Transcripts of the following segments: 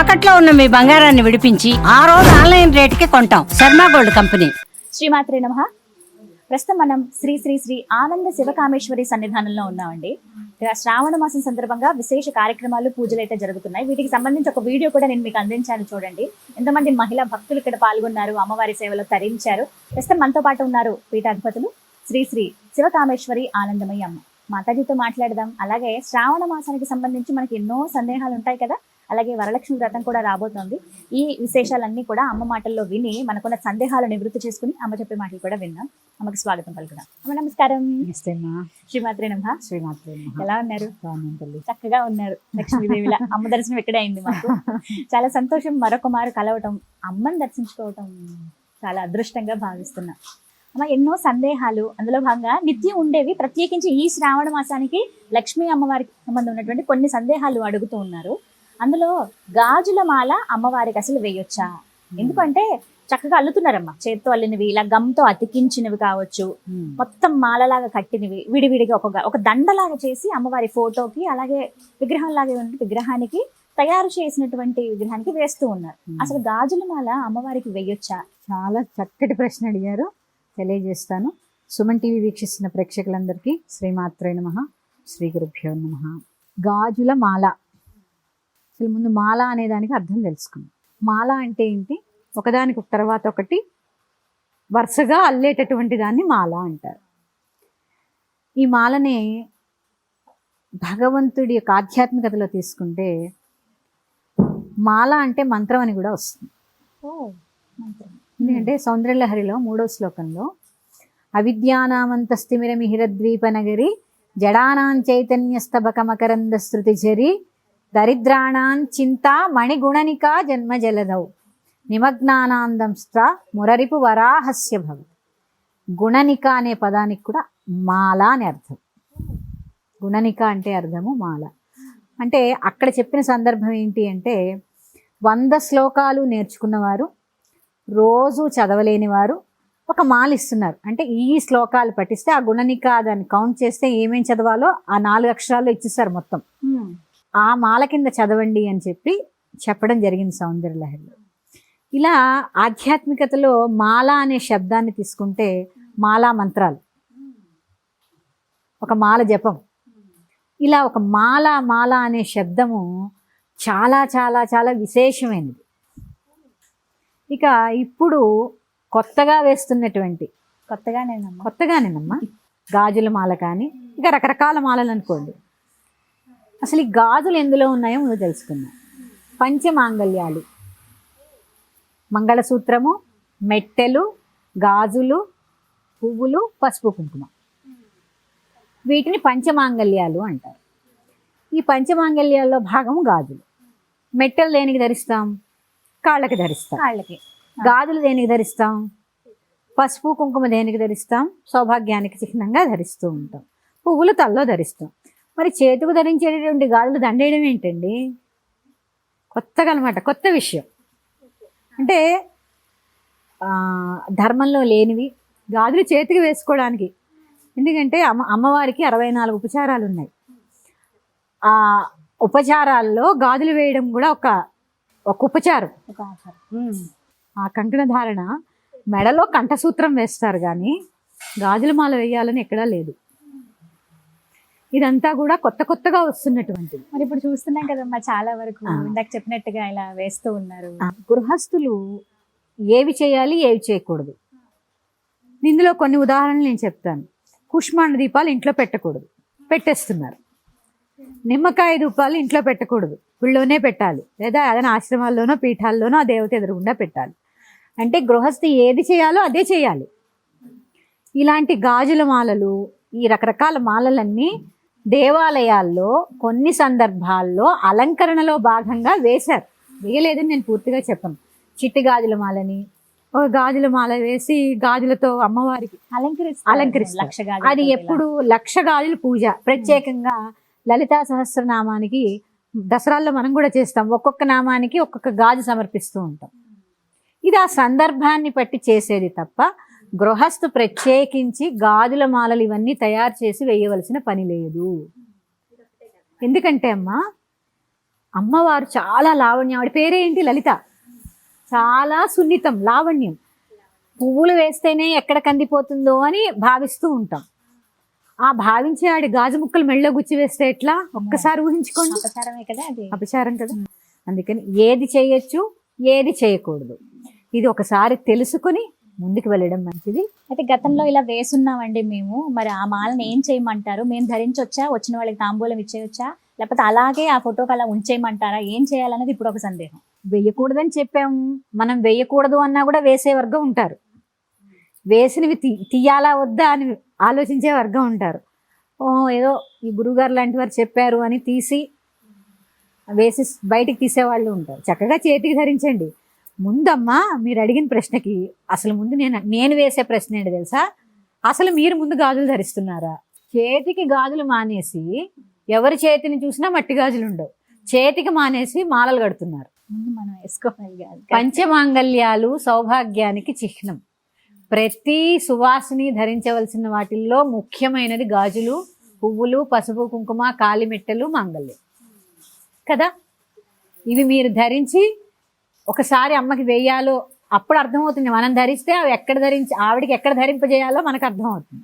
తాకట్లో ఉన్న మీ బంగారాన్ని విడిపించి ఆ రోజు ఆన్లైన్ రేటుకి కొంటాం. Sharma gold company. శ్రీమాత్రే నమ. ప్రస్తుతం మనం శ్రీ శ్రీ శ్రీ ఆనంద శివకామేశ్వరి సన్నిధానంలో ఉన్నామండి. శ్రావణ మాసం సందర్భంగా విశేష కార్యక్రమాలు పూజలు అయితే జరుగుతున్నాయి. వీటికి సంబంధించి ఒక వీడియో కూడా నేను మీకు అందించాను చూడండి. ఎంతమంది మహిళా భక్తులు ఇక్కడ పాల్గొన్నారు అమ్మవారి సేవలో తరించారు. ప్రస్తుతం మనతో పాటు ఉన్నారు పీఠాధిపతులు శ్రీ శ్రీ శివకామేశ్వరి ఆనందమయ్య అమ్మ. మాతాజీతో మాట్లాడదాం. అలాగే శ్రావణ మాసానికి సంబంధించి మనకి ఎన్నో సందేహాలు ఉంటాయి కదా. అలాగే వరలక్ష్మి వ్రతం కూడా రాబోతోంది. ఈ విశేషాలన్నీ కూడా అమ్మ మాటల్లో విని మనకున్న సందేహాలు నివృత్తి చేసుకుని అమ్మ చెప్పే మాటలు కూడా విన్నాం. అమ్మకి స్వాగతం పలుకుదాం. అమ్మ నమస్కారం. శ్రీమాత్రి నమ. శ్రీమాత్రి. ఎలా ఉన్నారు? చక్కగా ఉన్నారు. లక్ష్మీదేవిలా అమ్మ దర్శనం ఇక్కడే అయింది మాకు. చాలా సంతోషం మరొక మారు కలవటం అమ్మని దర్శించుకోవటం చాలా అదృష్టంగా భావిస్తున్నా. అమ్మ ఎన్నో సందేహాలు. అందులో భాగంగా నిత్యం ఉండేవి. ప్రత్యేకించి ఈ శ్రావణ మాసానికి లక్ష్మీ అమ్మవారికి సంబంధం ఉన్నటువంటి కొన్ని సందేహాలు అడుగుతూ ఉన్నారు. అందులో గాజుల మాల అమ్మవారికి అసలు వేయొచ్చా? ఎందుకంటే చక్కగా అల్లుతున్నారమ్మా. చేత్తో అల్లినవి ఇలా గమ్తో అతికించినవి కావచ్చు. మొత్తం మాలలాగా కట్టినవి విడివిడిగా ఒక ఒక దండలాగా చేసి అమ్మవారి ఫోటోకి అలాగే విగ్రహం లాగే ఉన్న విగ్రహానికి తయారు చేసినటువంటి విగ్రహానికి వేస్తూ ఉన్నారు. అసలు గాజుల మాల అమ్మవారికి వేయొచ్చా? చాలా చక్కటి ప్రశ్న అడిగారు. తెలియజేస్తాను. సుమన్ టీవీ వీక్షిస్తున్న ప్రేక్షకులందరికీ శ్రీమాత్రే నమ. శ్రీ గురుభ్యో నమ. గాజుల మాల. అసలు ముందు మాల అనే దానికి అర్థం తెలుసుకుందాం మాల అంటే ఏంటి? ఒకదానికి ఒక తర్వాత ఒకటి వరుసగా అల్లేటటువంటి దాన్ని మాల అంటారు. ఈ మాలనే భగవంతుడి యొక్క ఆధ్యాత్మికతలో తీసుకుంటే మాల అంటే మంత్రం అని కూడా వస్తుంది. ఎందుకంటే సౌందర్యలహరిలో మూడో శ్లోకంలో అవిద్యానామంతస్తిమిరమిహిరద్వీపనగరి జడానాం చైతన్యస్తబకమకరంద శృతిచరి దరిద్రాణాం చింతా మణిగుణనికా జన్మ జలదౌ నిమగ్నానాందంస్త మురరిపు వరాహస్య భవ గుణనిక అనే పదానికి కూడా మాల అని అర్థం. గుణనిక అంటే అర్థము మాల. అంటే అక్కడ చెప్పిన సందర్భం ఏంటి అంటే వంద శ్లోకాలు నేర్చుకున్నవారు రోజు చదవలేని వారు ఒక మాల ఇస్తున్నారు. అంటే ఈ శ్లోకాలు పఠిస్తే ఆ గుణనిక దాన్ని కౌంట్ చేస్తే ఏమేం చదవాలో ఆ నాలుగు అక్షరాలు ఇచ్చేస్తారు మొత్తం. ఆ మాల కింద చదవండి అని చెప్పి చెప్పడం జరిగింది సౌందర్యలహరిలో ఇలా ఆధ్యాత్మికతలో మాల అనే శబ్దాన్ని తీసుకుంటే మాలా మంత్రాలు. ఒక మాల జపం. ఇలా ఒక మాల మాల అనే శబ్దము చాలా చాలా చాలా విశేషమైనది. ఇక ఇప్పుడు కొత్తగా వేస్తున్నటువంటి కొత్తగానేనమ్మా. కొత్తగానేనమ్మా. గాజుల మాల కానీ ఇక రకరకాల మాలలు అనుకోండి. అసలు ఈ గాజులు ఎందులో ఉన్నాయో ముందు తెలుసుకుందాం. పంచమాంగళ్యాలు. మంగళసూత్రము మెట్టెలు గాజులు పువ్వులు పసుపు కుంకుమ. వీటిని పంచమాంగళ్యాలు అంటారు. ఈ పంచమాంగళ్యాల్లో భాగము గాజులు. మెట్టెలు దేనికి ధరిస్తాం? కాళ్ళకి ధరిస్తాం. కాళ్ళకి. గాజులు దేనికి ధరిస్తాం? పసుపు కుంకుమ దేనికి ధరిస్తాం? సౌభాగ్యానికి చిహ్నంగా ధరిస్తూ ఉంటాం. పువ్వులు తల్లో ధరిస్తాం. మరి చేతుకు ధరించేటటువంటి గాజులు దండేయడం ఏంటండి? కొత్తగా అనమాట కొత్త విషయం. అంటే ధర్మంలో లేనివి గాజులు చేతికి వేసుకోవడానికి. ఎందుకంటే అమ్మ అమ్మవారికి అరవై నాలుగు ఉపచారాలు ఉన్నాయి. ఆ ఉపచారాల్లో గాజులు వేయడం కూడా ఒక ఒక ఉపచారం. ఒక ఆచారం ఆ కంకణ ధారణ మెడలో కంఠసూత్రం వేస్తారు కానీ గాజుల మాల వేయాలని ఎక్కడా లేదు. ఇదంతా కూడా కొత్త కొత్తగా వస్తున్నటువంటిది. మరి ఇప్పుడు చూస్తున్నాం కదమ్మా చాలా వరకు. ఇందాక చెప్పినట్టుగా ఇలా వేస్తూ ఉన్నారు. గృహస్థులు ఏవి చేయాలి ఏవి చేయకూడదు. ఇందులో కొన్ని ఉదాహరణలు నేను చెప్తాను. కుష్మాండ దీపాలు ఇంట్లో పెట్టకూడదు. పెట్టేస్తున్నారు. నిమ్మకాయ దీపాలు ఇంట్లో పెట్టకూడదు. గుళ్ళోనే పెట్టాలి. లేదా ఏదైనా ఆశ్రమాల్లోనో పీఠాల్లోనో ఆ దేవత ఎదురుగుండా పెట్టాలి. అంటే గృహస్థి ఏది చేయాలో అదే చేయాలి. ఇలాంటి గాజుల మాలలు ఈ రకరకాల మాలలన్నీ దేవాలయాల్లో కొన్ని సందర్భాల్లో అలంకరణలో భాగంగా వేశారు. వేయలేదని నేను పూర్తిగా చెప్పను. చిట్టి గాజుల మాలని ఒక గాజుల మాల వేసి గాజులతో అమ్మవారికి అలంకరిస్తారు. అలంకరిస్తారు. లక్ష గాజులతో అది. ఎప్పుడు లక్ష గాజుల పూజ. ప్రత్యేకంగా లలితా సహస్రనామానికి దసరాల్లో మనం కూడా చేస్తాం. ఒక్కొక్క నామానికి ఒక్కొక్క గాజు సమర్పిస్తూ ఉంటాం. ఇది ఆ సందర్భాన్ని బట్టి చేసేది తప్ప గృహస్థు ప్రత్యేకించి గాజుల మాలలు ఇవన్నీ తయారు చేసి వేయవలసిన పని లేదు. ఎందుకంటే అమ్మా అమ్మవారు చాలా లావణ్యం. ఆవిడ పేరేంటి? లలిత. చాలా సున్నితం లావణ్యం. పువ్వులు వేస్తేనే ఎక్కడ కందిపోతుందో అని భావిస్తూ ఉంటాం. ఆ భావించే ఆడి గాజు ముక్కలు మెళ్ళో గుచ్చి వేస్తే ఎట్లా? ఒక్కసారి ఊహించుకోండి. అపచారమే కదా అది. అపచారం కదా. అందుకని ఏది చేయొచ్చు ఏది చేయకూడదు. ఇది ఒకసారి తెలుసుకుని ముందుకు వెళ్ళడం మంచిది. అయితే గతంలో ఇలా వేసున్నామండి మేము. మరి ఆ మాలను ఏం చేయమంటారు? మేము ధరించొచ్చా? వచ్చిన వాళ్ళకి తాంబూలం ఇచ్చేయొచ్చా? లేకపోతే అలాగే ఆ ఫోటోకి అలా ఉంచేయమంటారా? ఏం చేయాలనేది ఇప్పుడు ఒక సందేహం. వేయకూడదని చెప్పాము. మనం వేయకూడదు అన్నా కూడా వేసే వర్గం ఉంటారు. వేసినవి తీ తీయాలా వద్దా అని ఆలోచించే వర్గం ఉంటారు. ఓ ఏదో ఈ గురుగారు లాంటి వారు చెప్పారు అని తీసి వేసి బయటికి తీసేవాళ్ళు ఉంటారు. చక్కగా చేతికి ధరించండి. ముందమ్మా మీరు అడిగిన ప్రశ్నకి అసలు ముందు నేను నేను వేసే ప్రశ్న ఏంటి తెలుసా? అసలు మీరు ముందు గాజులు ధరిస్తున్నారా? చేతికి గాజులు మానేసి ఎవరి చేతిని చూసినా మట్టి గాజులు ఉండవు. చేతికి మానేసి మాలలు కడుతున్నారు. ముందు మనం వేసుకోవాలి పంచమాంగల్యాలు సౌభాగ్యానికి చిహ్నం. ప్రతి సువాసిని ధరించవలసిన వాటిల్లో ముఖ్యమైనది గాజులు పువ్వులు పసుపు కుంకుమ కాలిమెట్టెలు మాంగల్యం కదా? ఇవి మీరు ధరించి ఒకసారి అమ్మకి వేయాలో అప్పుడు అర్థమవుతుంది. మనం ధరిస్తే అవి ఎక్కడ ధరించి ఆవిడకి ఎక్కడ ధరింపజేయాలో మనకు అర్థమవుతుంది.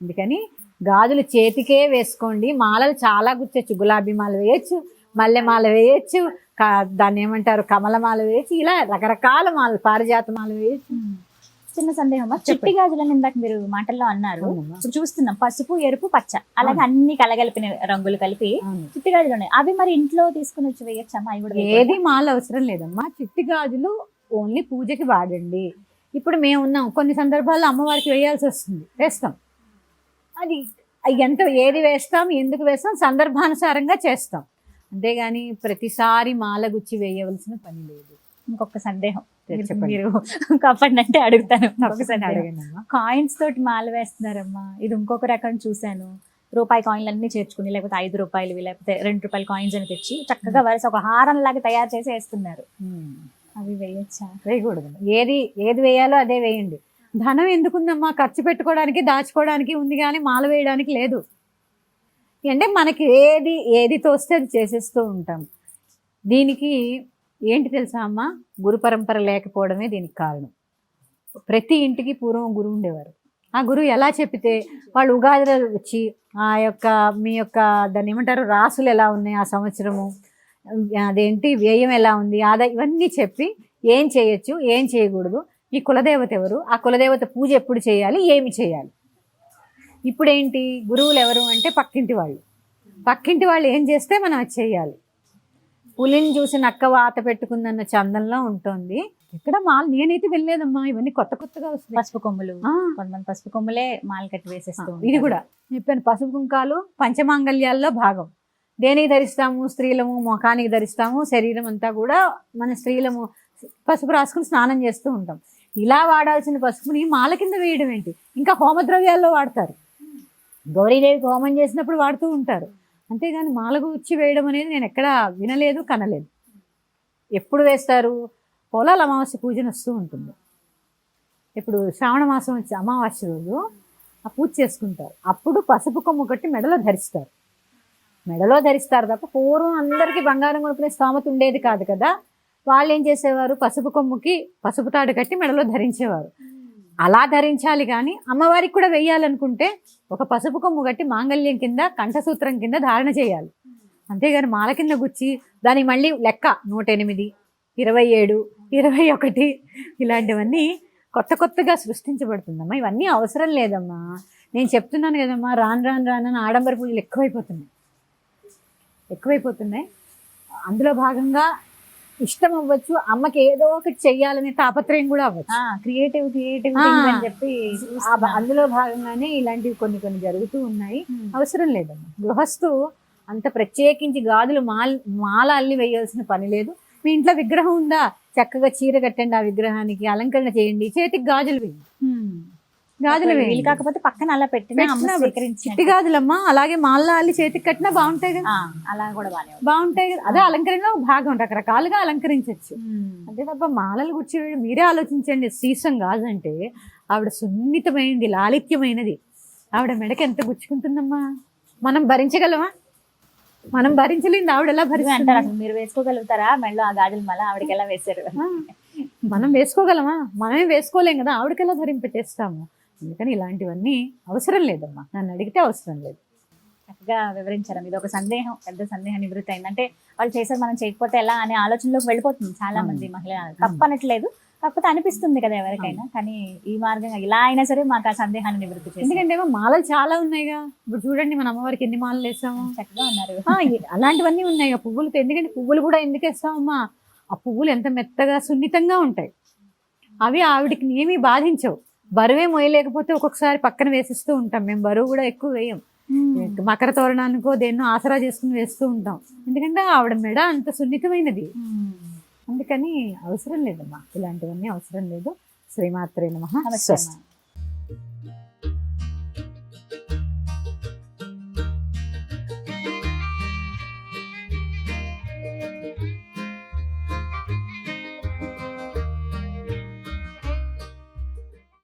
అందుకని గాజులు చేతికే వేసుకోండి. మాలలు చాలా గుర్చొచ్చు గులాబీ మాల వేయచ్చు మల్లె మాల వేయచ్చు దాన్ని ఏమంటారు? కమల మాల వేయచ్చు ఇలా రకరకాల మాలలు పారిజాత మాల వేయచ్చు. చిన్న సందేహం. చిట్టి గాజులని ఇందాక మీరు మాటల్లో అన్నారు. ఇప్పుడు చూస్తున్నాం పసుపు ఎరుపు పచ్చ. అలాగే అన్ని కలగలిపిన రంగులు కలిపి. చిట్టి గాజులు ఉన్నాయి. అవి మరి ఇంట్లో తీసుకుని వచ్చి వేయచ్చమ్మా అవి కూడా? ఏది మాల అవసరం లేదమ్మా. చిట్టి గాజులు ఓన్లీ పూజకి వాడండి. ఇప్పుడు మేము ఉన్నాం. కొన్ని సందర్భాల్లో అమ్మవారికి వేయాల్సి వస్తుంది. వేస్తాం. అది అది ఎంత ఏది వేస్తాం ఎందుకు వేస్తాం సందర్భానుసారంగా చేస్తాం. అంతేగాని ప్రతిసారి మాల గుచ్చి వేయవలసిన పని లేదు. ఇంకొక సందేహం. మీరు- కాపాడిన అంటే అడుగుతాను. ఒకసారి కాయిన్స్ తోటి మాల వేస్తున్నారమ్మా. ఇది ఇంకొక రకం చూశాను. రూపాయి కాయిన్లు అన్ని చేర్చుకుని లేకపోతే ఐదు రూపాయలు లేకపోతే రెండు రూపాయల కాయిన్స్ అని తెచ్చి చక్కగా వరుస ఒక హారం లాగా తయారు చేసి వేస్తున్నారు. అవి వేయచ్చా? వేయకూడదు. ఏది ఏది వేయాలో అదే వేయండి. ధనం ఎందుకుందమ్మా? ఖర్చు పెట్టుకోవడానికి దాచుకోవడానికి ఉంది కానీ మాల వేయడానికి లేదు. అంటే మనకి ఏది ఏది తోస్తే అది చేసేస్తూ ఉంటాం. దీనికి ఏంటి తెలుసా అమ్మా? గురు పరంపర లేకపోవడమే దీనికి కారణం. ప్రతి ఇంటికి పూర్వం గురువు ఉండేవారు. ఆ గురువు ఎలా చెప్పితే వాళ్ళు ఉగాది వచ్చి ఆ యొక్క మీ యొక్క దాన్ని ఏమంటారు రాసులు ఎలా ఉన్నాయి ఆ సంవత్సరము? అదేంటి వ్యయం ఎలా ఉంది? ఆదా ఇవన్నీ చెప్పి ఏం చేయొచ్చు ఏం చేయకూడదు. ఈ కులదేవత ఎవరు? ఆ కులదేవత పూజ ఎప్పుడు చేయాలి ఏమి చేయాలి? ఇప్పుడేంటి? గురువులు ఎవరు అంటే పక్కింటి వాళ్ళు. పక్కింటి వాళ్ళు ఏం చేస్తే మనం అది చేయాలి. పులిని చూసి నక్క వాత పెట్టుకుందన్న చందంలో ఉంటుంది. ఇక్కడ మాల్? నేనైతే వెళ్ళలేదమ్మా. ఇవన్నీ కొత్త కొత్తగా వస్తున్నాయి. పసుపు కొమ్ములు. కొంతమంది పసుపు కొమ్ములే మాల కట్టి వేసేస్తూ ఇది. కూడా. చెప్పాను పసుపు కుంకాలు పంచమాంగల్యాల్లో భాగం. దేనికి ధరిస్తాము? స్త్రీలము ముఖానికి ధరిస్తాము. శరీరం అంతా కూడా మన స్త్రీలము పసుపు రాసుకుని స్నానం చేస్తూ ఉంటాం. ఇలా వాడాల్సిన పసుపుని మాల కింద వేయడం ఏంటి? ఇంకా హోమద్రవ్యాల్లో వాడతారు. గౌరీదేవికి హోమం చేసినప్పుడు వాడుతూ ఉంటారు. అంతేగాని మాలకు వచ్చి వేయడం అనేది నేను ఎక్కడా వినలేదు కనలేదు. ఎప్పుడు వేస్తారు? పొలాల అమావాస్య పూజన వస్తూ ఉంటుంది. ఇప్పుడు శ్రావణ మాసం వచ్చి అమావాస్య రోజు ఆ పూజ చేసుకుంటారు. అప్పుడు పసుపు కొమ్ము కట్టి మెడలో ధరిస్తారు. మెడలో ధరిస్తారు తప్ప పూర్వం అందరికీ బంగారం కొనుక్కునే స్తోమత ఉండేది కాదు కదా. వాళ్ళు ఏం చేసేవారు? పసుపు కొమ్ముకి పసుపు తాడు కట్టి మెడలో ధరించేవారు. అలా ధరించాలి కానీ అమ్మవారికి కూడా వెయ్యాలనుకుంటే ఒక పసుపు కొమ్ము కట్టి మాంగళ్యం కింద కంఠసూత్రం కింద ధారణ చేయాలి. అంతేగాని మాల కింద గుచ్చి దానికి మళ్ళీ లెక్క నూట ఎనిమిది ఇరవై ఏడు ఇరవై ఒకటి ఇలాంటివన్నీ కొత్త కొత్తగా సృష్టించబడుతుందమ్మా. ఇవన్నీ అవసరం లేదమ్మా. నేను చెప్తున్నాను కదమ్మా రాను రాను రాను అని ఆడంబర పూజలు ఎక్కువైపోతున్నాయి. ఎక్కువైపోతున్నాయి. అందులో భాగంగా ఇష్టం అవ్వచ్చు అమ్మకి ఏదో ఒకటి చెయ్యాలనే తాపత్రయం కూడా అవ్వచ్చు. Creative creative. అని చెప్పి అందులో భాగంగానే ఇలాంటివి కొన్ని కొన్ని జరుగుతూ ఉన్నాయి. అవసరం లేదమ్మా. గృహస్థు అంత ప్రత్యేకించి గాజులు మాల మాల అల్లి వేయాల్సిన పని లేదు. మీ ఇంట్లో విగ్రహం ఉందా? చక్కగా చీర కట్టండి ఆ విగ్రహానికి అలంకరణ చేయండి. చేతికి గాజులు వేయండి. గాజులు వీలు కాకపోతే పక్కన అలా పెట్టినా చిట్టి గాజులమ్మా అలాగే మాల అల్లి చేతికి కట్టినా బాగుంటాయి కదా అలా కూడా. బాగుంటాయి కదా అదే అలంకరణలో ఒక భాగం రకరకాలుగా అలంకరించవచ్చు. అంతే తప్ప మాలలు గుచ్చి మీరే ఆలోచించండి సీసం గాజంటే ఆవిడ సున్నితమైనది లాలిత్యమైనది. ఆవిడ మెడకి ఎంత గుచ్చుకుంటుందమ్మా? మనం భరించగలమా? మనం భరించలేంది ఆవిడ ఎలా భరిస్తుంది అంటారు అసలు మీరు వేసుకోగలుగుతారా? మెడలో ఆ గాజులు మళ్ళీ ఆవిడకి ఎలా వేశారు? ఆ, మనం వేసుకోగలమా? మనమే వేసుకోలేం కదా ఆవిడకి ఎలా ధరింపచేస్తాము అందుకని ఇలాంటివన్నీ అవసరం లేదమ్మా. నన్ను అడిగితే అవసరం లేదు. చక్కగా వివరించారు. ఇది ఒక సందేహం పెద్ద సందేహం నివృత్తి అయింది అంటే వాళ్ళు చేశారు మనం చేయకపోతే ఎలా అనే ఆలోచనలోకి వెళ్ళిపోతుంది చాలా మంది మహిళ తప్పనట్లేదు. కాకపోతే అనిపిస్తుంది కదా ఎవరికైనా. కానీ ఈ మార్గంగా ఇలా అయినా సరే మాకు ఆ సందేహాన్ని నివృత్తి చేసి ఎందుకంటే మాలలు చాలా ఉన్నాయిగా. ఇప్పుడు చూడండి మన అమ్మవారికి ఎన్ని మాలలు వేసాము చక్కగా ఉన్నారు. అలాంటివన్నీ ఉన్నాయి పువ్వులతో ఎందుకంటే పువ్వులు కూడా ఎందుకు వేస్తామమ్మా? ఆ పువ్వులు ఎంత మెత్తగా సున్నితంగా ఉంటాయి. అవి ఆవిడకి ఏమీ బాధించవు. బరువే మోయలేకపోతే ఒక్కొక్కసారి పక్కన వేసిస్తూ ఉంటాం. మేము బరువు కూడా ఎక్కువ వేయం. మకర తోరణానికో దేన్నో ఆసరా చేసుకుని వేస్తూ ఉంటాం. ఎందుకంటే ఆవిడ మెడ అంత సున్నితమైనది. అందుకని అవసరం లేదమ్మా. ఇలాంటివన్నీ అవసరం లేదు. శ్రీమాత్రే నమ.